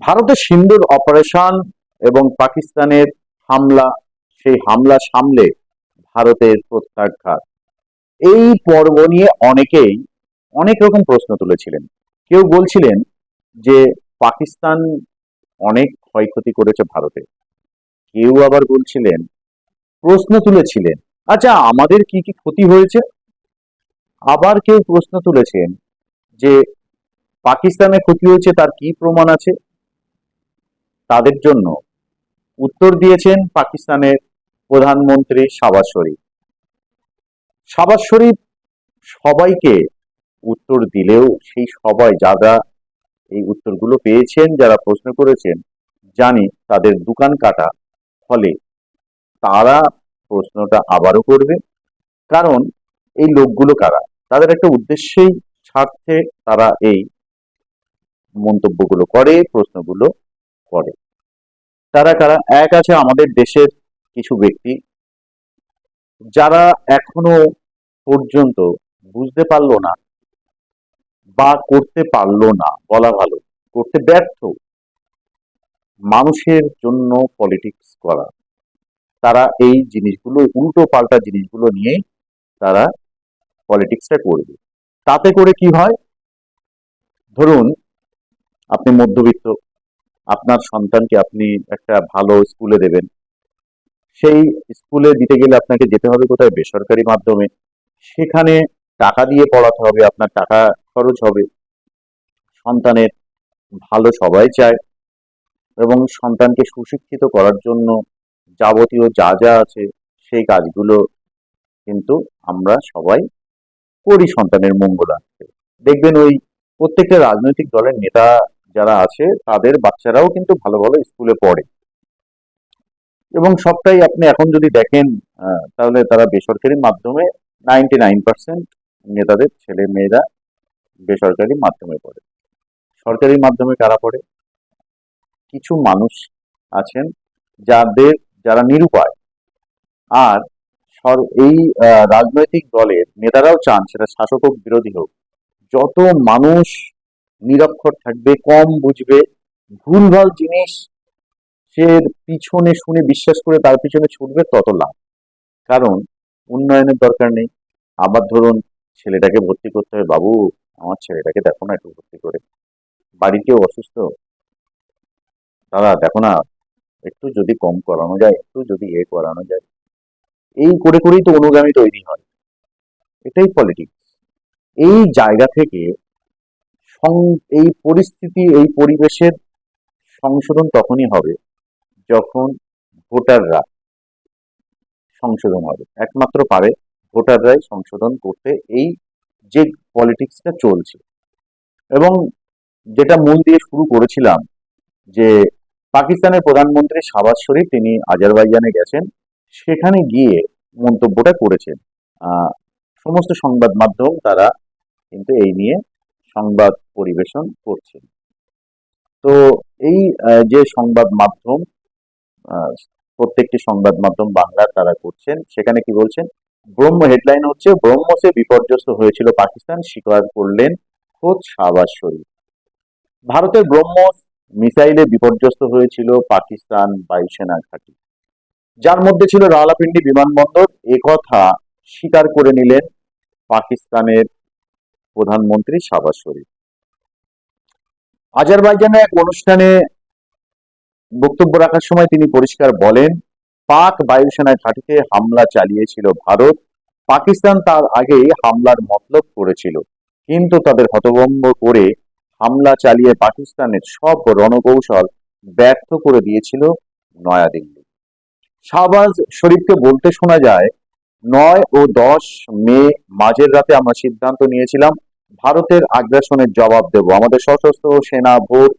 ভারতের সিন্ধুর অপারেশন এবং পাকিস্তানের হামলা, সেই হামলা সামলে ভারতের প্রত্যাঘাত। এই পর্ব নিয়ে অনেকেই অনেক রকম প্রশ্ন তুলেছিলেন। কেউ বলছিলেন যে পাকিস্তান অনেক ক্ষয়ক্ষতি করেছে ভারতে। কেউ আবার বলছিলেন, প্রশ্ন তুলেছিলেন আচ্ছা আমাদের কি কি ক্ষতি হয়েছে? আবার কেউ প্রশ্ন তুলেছেন যে পাকিস্তানে ক্ষতি হয়েছে, তার কি প্রমাণ আছে? তাদের জন্য উত্তর দিয়েছেন পাকিস্তানের প্রধানমন্ত্রী শাবাজ শরীফ। শাবাজ শরীফ সবাইকে উত্তর দিলেও সেই সবাই যারা এই উত্তরগুলো পেয়েছেন, যারা প্রশ্ন করেছেন, জানি তাদের দোকান কাটা ফলে তারা প্রশ্নটা আবারও করবে। কারণ এই লোকগুলো কারা? তাদের একটা উদ্দেশ্যেই স্বার্থে তারা এই মন্তব্যগুলো করে, প্রশ্নগুলো করে তারা কারা এক আছে আমাদের দেশের কিছু ব্যক্তি। যারা এখনও পর্যন্ত বুঝতে পারল না বা করতে পারল না, বলা ভালো, করতে ব্যর্থ মানুষের জন্য পলিটিক্স করা। তারা এই জিনিসগুলো উল্টো পাল্টা জিনিসগুলো নিয়ে তারা পলিটিক্সটা করবে তাতে করে কি হয়? ধরুন, আপনি মধ্যবিত্ত আপনার সন্তানকে আপনি একটা ভালো স্কুলে দেবেন। সেই স্কুলে দিতে গেলে আপনাকে যেতে হবে কোথায়? বেসরকারি মাধ্যমে। সেখানে টাকা দিয়ে পড়াতে হবে, আপনার টাকা খরচ হবে। সন্তানের ভালো সবাই চায় এবং সন্তানকে সুশিক্ষিত করার জন্য যাবতীয় যা যা আছে, সেই কাজগুলো কিন্তু আমরা সবাই করি সন্তানের মঙ্গলার্থে দেখবেন ওই প্রত্যেকটা রাজনৈতিক দলের নেতা যারা আছে, তাদের বাচ্চারাও কিন্তু ভালো ভালো স্কুলে পড়ে। এবং সবটাই আপনি এখন যদি দেখেন তাহলে তারা বেসরকারি মাধ্যমে নাইনটি নাইন পার্সেন্ট নেতাদের ছেলে মেয়েরা বেসরকারি মাধ্যমে পড়ে। সরকারি মাধ্যমে কারা পড়ে? কিছু মানুষ আছেন যাদের, যারা নিরুপায়। আর সর- এই রাজনৈতিক দলের নেতারাও চান সেটা শাসক হোক, বিরোধী হোক, যত মানুষ নিরক্ষর থাকবে, কম বুঝবে। ভুলভাল জিনিস সে পিছনে শুনে বিশ্বাস করে তার পিছনে ছুটবে, তত লাভ। কারণ উন্নয়নের দরকার নেই। আবার ধরুন ছেলেটাকে ভর্তি করতে হবে বাবু, আমার ছেলেটাকে দেখো না একটু ভর্তি করে। কেউ অসুস্থ? দাদা, দেখো না, একটু যদি কম করানো যায়, একটু যদি এ করানো যায়। এই করে করেই তো অনুগামী তৈরি হয়। এটাই পলিটিক্স। এই জায়গা থেকে এই পরিস্থিতি, এই পরিবেশের সংশোধন তখনই হবে, যখন ভোটাররা সংশোধন হবে। একমাত্র পারে ভোটাররাই সংশোধন করতে এই যে পলিটিক্সটা চলছে। এবং যেটা মূল দিয়ে শুরু করেছিলাম যে পাকিস্তানের প্রধানমন্ত্রী শাবাজ শরীফ, তিনি আজারবাইজানে গেছেন, সেখানে গিয়ে মন্তব্যটা করেছেন। সমস্ত সংবাদ মাধ্যম তারা কিন্তু এই নিয়ে সংবাদ পরিবেশন করছেন তো এই যে সংবাদ মাধ্যম প্রত্যেকটি সংবাদ মাধ্যম বাংলার তারা করছেন, সেখানে কি বলছেন? ব্রহ্ম হেডলাইন হচ্ছে ব্রহ্মসে বিপর্যস্ত হয়েছিল পাকিস্তান স্বীকার করলেন খোদ শাহবাজ শরীফ। ভারতের ব্রহ্মস মিসাইলে বিপর্যস্ত হয়েছিল পাকিস্তান বায়ুসেনা ঘাঁটি। যার মধ্যে ছিল রাওয়ালাপিন্ডি বিমানবন্দর, একথা স্বীকার করে নিলেন পাকিস্তানের প্রধানমন্ত্রী শাহবাজ শরীফ। আজারবাইজানে এক অনুষ্ঠানে বক্তব্য রাখার সময় তিনি পরিষ্কার বলেন, পাক বায়ুসেনা ঘাঁটিতে হামলা চালিয়েছিল ভারত। পাকিস্তান তার আগেই হামলার মতলব করেছিল, কিন্তু তাদের হতভম্ব করে হামলা চালিয়ে পাকিস্তানের সব রণকৌশল ব্যর্থ করে দিয়েছিল নয়াদিল্লি। শাহবাজ শরীফকে বলতে শোনা যায় নয় ও দশ মে মাঝের রাতে আমরা সিদ্ধান্ত নিয়েছিলাম, ভারতের আগ্রাসনের জবাব দেব। আমাদের সশস্ত্র সেনা ভোর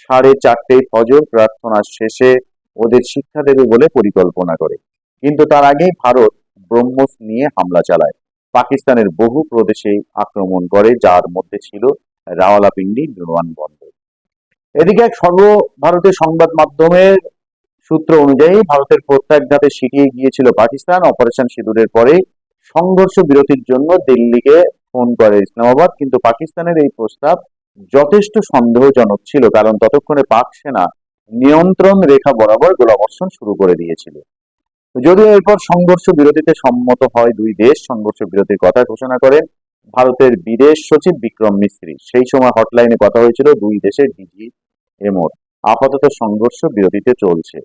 সাড়ে চারটে ফজর প্রার্থনা শেষে ওদের শিক্ষা দেবে বলে পরিকল্পনা করে। কিন্তু তার আগেই ভারত ব্রহ্মস নিয়ে হামলা চালায়। পাকিস্তানের বহু প্রদেশে আক্রমণ করে, যার মধ্যে ছিল রাওয়ালাপিন্ডি বিমানবন্দর এদিকে এক সর্বভারতীয় সংবাদ মাধ্যমের সূত্র অনুযায়ী ভারতের প্রত্যাঘাতে সিটিয়ে গিয়েছিল পাকিস্তান। অপারেশন সিঁদুরের পরে সংঘর্ষ বিরতির জন্য দিল্লিকে ফোন করে ইসলামাবাদ। কিন্তু পাকিস্তানের এই প্রস্তাব যথেষ্ট সন্দেহজনক ছিল, কারণ ততক্ষণে পাক সেনা নিয়ন্ত্রণ রেখা বরাবর গোলাবর্ষণ শুরু করে দিয়েছিল। যদিও এরপর সংঘর্ষ বিরতিতে সম্মত হয় দুই দেশ, সংঘর্ষ বিরতির কথা ঘোষণা করেন ভারতের বিদেশ সচিব বিক্রম মিস্ত্রি। সেই সময় হটলাইনে কথা হয়েছিল দুই দেশের ডিজি এমোর আপাতত সংঘর্ষ বিরতিতে চলছে।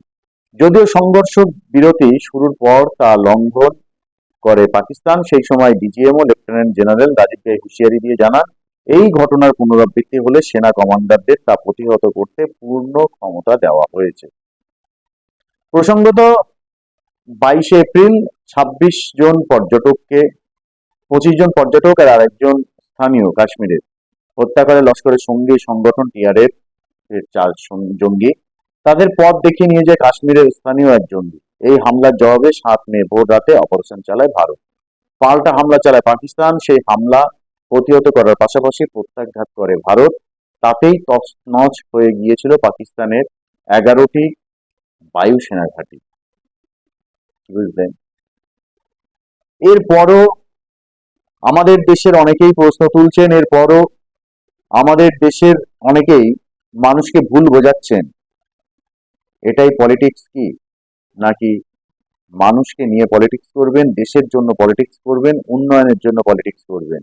যদিও সংঘর্ষ বিরতি শুরুর পর তা লঙ্ঘন করে পাকিস্তান, সেই সময় DGMO lieutenant general Rajiv Ghai হুঁশিয়ারি দিয়ে জানান, এই ঘটনার পুনরাবৃত্তি হলে সেনা কমান্ডারদের তা প্রতিহত করতে পূর্ণ ক্ষমতা দেওয়া হয়েছে। প্রসঙ্গত, বাইশে এপ্রিল ছাব্বিশ জন পর্যটককে, পঁচিশ জন পর্যটক আর আরেকজন স্থানীয় কাশ্মীরের। হত্যা করে লস্করের সঙ্গী সংগঠন টিআরএফ এর চার জঙ্গি তাদের পথ দেখিয়ে নিয়ে যায় কাশ্মীরের স্থানীয় এক জঙ্গি। এই হামলার জবাবে সাত মে ভোর রাতে অপারেশন চালায় ভারত। পাল্টা হামলা চালায় পাকিস্তান, সেই হামলা প্রতিহত করার পাশাপাশি প্রত্যাঘাত করে ভারত। তাতেই তছনছ হয়ে গিয়েছিল পাকিস্তানের এগারোটি বায়ুসেনা ঘাঁটি। বুঝলেন? এরপরও আমাদের দেশের অনেকেই প্রশ্ন তুলছেন, এরপরও আমাদের দেশের অনেকেই মানুষকে ভুল বোঝাচ্ছেন। এটাই পলিটিক্স কি? নাকি মানুষকে নিয়ে পলিটিক্স করবেন, দেশের জন্য পলিটিক্স করবেন, উন্নয়নের জন্য পলিটিক্স করবেন?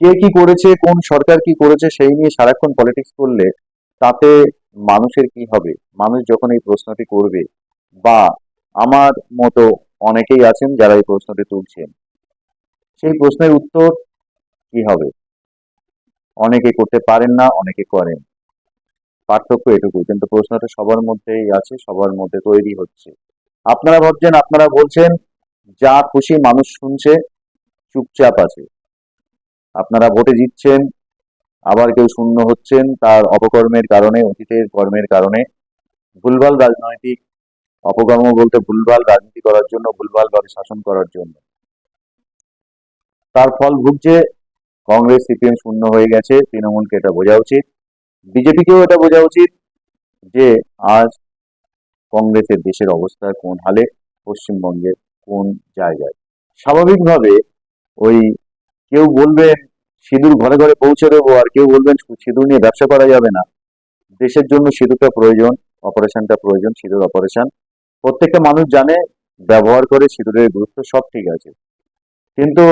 কে কি করেছে, কোন সরকার কি করেছে, সেই নিয়ে সারাক্ষণ পলিটিক্স করলে তাতে মানুষের কি হবে? মানুষ যখন এই প্রশ্নটি করবে, বা আমার মতো অনেকেই আছেন যারা এই প্রশ্নটি তুলছেন, সেই প্রশ্নের উত্তর কি হবে? অনেকে করতে পারেন না, অনেকে করেন। পার্থক্য এটুকু, কিন্তু প্রশ্নটা সবার মধ্যেই আছে, সবার মধ্যে তৈরি হচ্ছে। আপনারা ভাবছেন, আপনারা বলছেন, যা খুশি মানুষ শুনছে, চুপচাপ আছে। আপনারা ভোটে জিতছেন, আবার কেউ শূন্য হচ্ছেন, তার অপকর্মের কারণে, অতীতের কর্মের কারণে। ভুলভাল রাজনৈতিক অপকর্ম বলতে ভুলভাল রাজনীতি করার জন্য ভুলভাল ভাবে শাসন করার জন্য। তার ফল ভুগছে, কংগ্রেস, সিপিএম শূন্য হয়ে গেছে, তৃণমূলকে এটা বোঝা উচিত। বিজেপিকেও এটা বোঝা উচিত যে আজ কংগ্রেসের দেশের অবস্থা কোন হালে, পশ্চিমবঙ্গের কোন জায়গায়। স্বাভাবিকভাবে ওই কেউ বলবেন, সিঁদুর ঘরে ঘরে পৌঁছে দেবো, আর কেউ বলবেন সিঁদুর নিয়ে ব্যবসা করা যাবে না। দেশের জন্য সিঁদুরটা প্রয়োজন, অপারেশনটা প্রয়োজন, সিঁদুর অপারেশন। প্রত্যেকটা মানুষ জানে, ব্যবহার করে সিঁদুরের গুরুত্ব সব ঠিক আছে। কিন্তু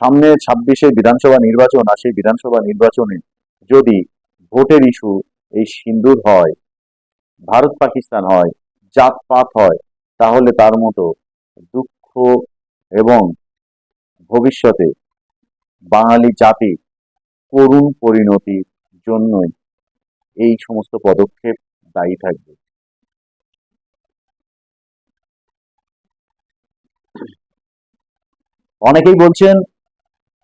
সামনে ছাব্বিশে বিধানসভা নির্বাচন, আর সেই বিধানসভা নির্বাচনে যদি ভোটের ইস্যু, এই সিন্দুর হয়, ভারত পাকিস্তান হয় জাতপাত হয়, তাহলে তার মতো দুঃখ এবং ভবিষ্যতে বাঙালি জাতি করুণ পরিণতির জন্যই এই সমস্ত পদক্ষেপ দায়ী থাকবে। অনেকেই বলছেন,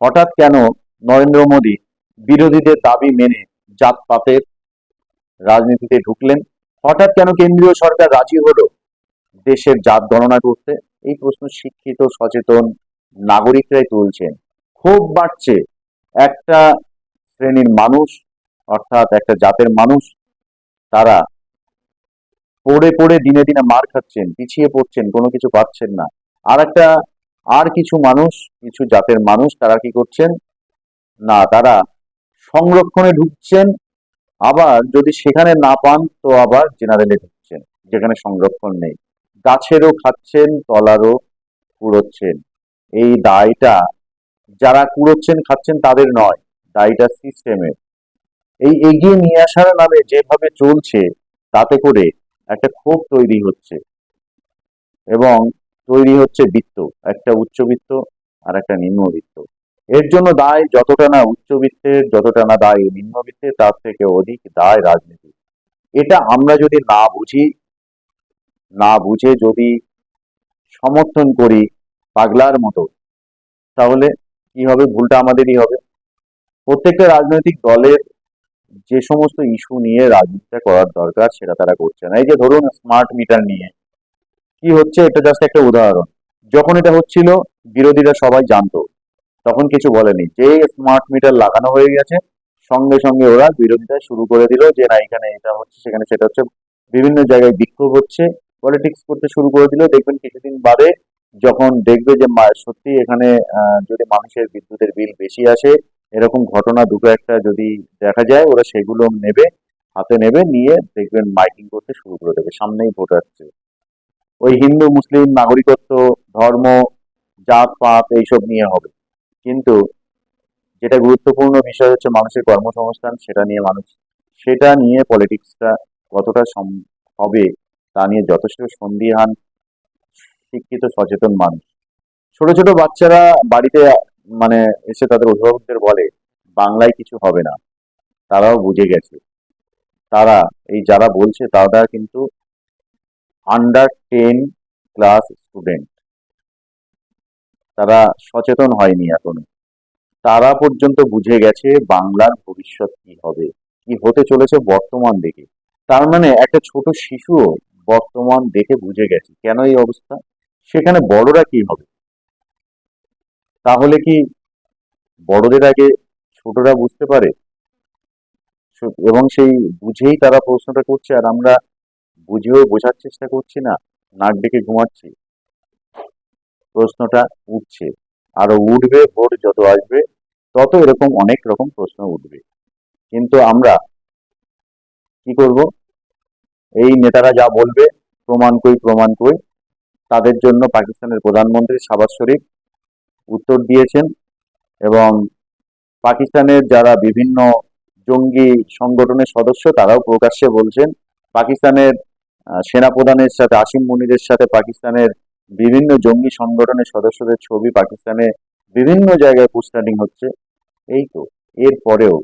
হঠাৎ কেন নরেন্দ্র মোদী বিরোধীদের দাবি মেনে জাতপাতের রাজনীতিতে ঢুকলেন। হঠাৎ কেন কেন্দ্রীয় সরকার রাজি হলো? দেশের জাত গণনা করতে? এই প্রশ্ন শিক্ষিত, সচেতন নাগরিকরাই তুলছেন। ক্ষোভ বাড়ছে। একটা শ্রেণির মানুষ, অর্থাৎ একটা জাতের মানুষ, তারা পড়ে পড়ে দিনে দিনে মার খাচ্ছেন, পিছিয়ে পড়ছেন, কোনো কিছু পাচ্ছেন না। আর একটা, আর কিছু মানুষ, কিছু জাতের মানুষ, তারা কি করছেন? না, তারা সংরক্ষণে ঢুকছেন, আবার যদি সেখানে না পান, তো আবার জেনারেলে ঢুকছেন, যেখানে সংরক্ষণ নেই। গাছেরও খাচ্ছেন, তলারও কুড়োচ্ছেন। এই দায়টা যারা কুড়োচ্ছেন, খাচ্ছেন তাদের নয়, দায়টা সিস্টেমের। এই এগিয়ে নিয়ে আসার নামে যেভাবে চলছে, তাতে করে একটা ক্ষোভ তৈরি হচ্ছে। এবং তৈরি হচ্ছে বৃত্ত, একটা উচ্চবিত্ত আর একটা নিম্নবিত্ত। এর জন্য দায় যতটা না উচ্চবিত্তের যতটা না দায় নিম্নবিত্তের তার থেকে অধিক দায় রাজনীতি এটা আমরা যদি না বুঝি, না বুঝে যদি সমর্থন করি পাগলার মতো, তাহলে কি হবে? ভুলটা আমাদেরই হবে। প্রত্যেকটা রাজনৈতিক দলের যে সমস্ত ইস্যু নিয়ে রাজনীতিটা করার দরকার, সেটা তারা করছে না। এই যে ধরুন স্মার্ট মিটার নিয়ে, কি হচ্ছে? এটা জাস্ট একটা উদাহরণ। যখন এটা হচ্ছিল, বিরোধীরা সবাই জানতো তখন কিছু বলেনি। যে স্মার্ট মিটার লাগানো হয়ে গেছে, সঙ্গে সঙ্গে ওরা বিরোধিতা শুরু করে দিল যে না, এখানে এটা হচ্ছে, সেখানে সেটা হচ্ছে। বিভিন্ন জায়গায় বিক্ষোভ হচ্ছে পলিটিক্স করতে শুরু করে দিল। দেখবেন কিছুদিন বাদে যখন দেখবে যে সত্যি এখানে যদি মানুষের বিদ্যুতের বিল বেশি আসে, এরকম ঘটনা দুটো একটা যদি দেখা যায়, ওরা সেগুলো নেবে, হাতে নেবে, নিয়ে দেখবেন মাইকিং করতে শুরু করে দেবে, সামনেই ভোট আসছে। ওই হিন্দু, মুসলিম, নাগরিকত্ব, ধর্ম জাত পাত এইসব নিয়ে হবে। কিন্তু যেটা গুরুত্বপূর্ণ বিষয় হচ্ছে মানুষের কর্মসংস্থান, সেটা নিয়ে মানুষ, সেটা নিয়ে পলিটিক্সটা কতটা হবে, তা নিয়ে যথেষ্ট সন্দিহান, শিক্ষিত, সচেতন মানুষ। ছোট ছোট বাচ্চারা বাড়িতে মানে এসে তাদের অভিভাবকদের বলে, বাংলায় কিছু হবে না। তারাও বুঝে গেছে। তারা, এই যারা বলছে, তারা কিন্তু আন্ডার টেন ক্লাস স্টুডেন্ট তারা সচেতন হয়নি এখনও। তারা পর্যন্ত বুঝে গেছে বাংলার ভবিষ্যৎ কি হবে, কি হতে চলেছে বর্তমান দেখে। তার মানে একটা ছোট শিশুও বর্তমান দেখে বুঝে গেছে কেন এই অবস্থা, সেখানে বড়রা কি হবে? তাহলে কি বড়দের আগে ছোটরা বুঝতে পারে? এবং সেই বুঝেই তারা প্রশ্নটা করছে, আর আমরা বুঝেও বোঝার চেষ্টা করছি না, নাক ডেকে ঘুমাচ্ছি। প্রশ্নটা উঠছে। আরও উঠবে, ভোট যত আসবে, তত এরকম অনেক রকম প্রশ্ন উঠবে। কিন্তু আমরা কি করব? এই নেতারা যা বলবে, প্রমাণ কই প্রমাণ কই, তাদের জন্য পাকিস্তানের প্রধানমন্ত্রী শাবাজ শরীফ উত্তর দিয়েছেন এবং পাকিস্তানের যারা বিভিন্ন জঙ্গি সংগঠনের সদস্য, তারাও প্রকাশ্যে বলছেন, পাকিস্তানের সেনাপ্রধানের সাথে, আসিম মুনিরের সাথে পাকিস্তানের বিভিন্ন জঙ্গি সংগঠনের সদস্যদের ছবি পাকিস্তানে বিভিন্ন জায়গায় পোস্টারিং হচ্ছে। এই তো এরপরেও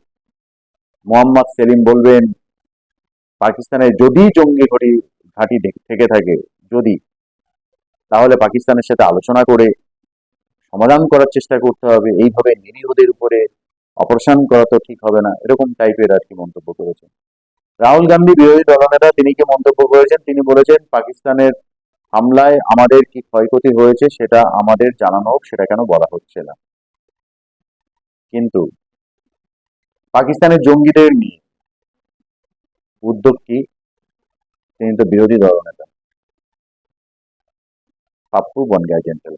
মোহাম্মদ সেলিম বলবেন, পাকিস্তানে যদি জঙ্গি ঘটি, ঘাঁটি থেকে থাকে, যদি, তাহলে পাকিস্তানের সাথে আলোচনা করে সমাধান করার চেষ্টা করতে হবে। এইভাবে নিরীহদের উপরে অপারেশন করা তো ঠিক হবে না, এরকম টাইপের আর কি মন্তব্য করেছেন। রাহুল গান্ধী বিরোধী দলনেতা, তিনি কি মন্তব্য করেছেন? তিনি বলেছেন, পাকিস্তানের হামলায় আমাদের কি ক্ষয়ক্ষতি হয়েছে সেটা আমাদের জানানো হোক, সেটা কেন বলা হচ্ছে না। কিন্তু পাকিস্তানের জঙ্গিদের নিয়ে উদ্যোগ কি? তিনি তো বিরোধী দলনেতা। পাপ্পু বন জেন্টেলম্যান জেন্টেল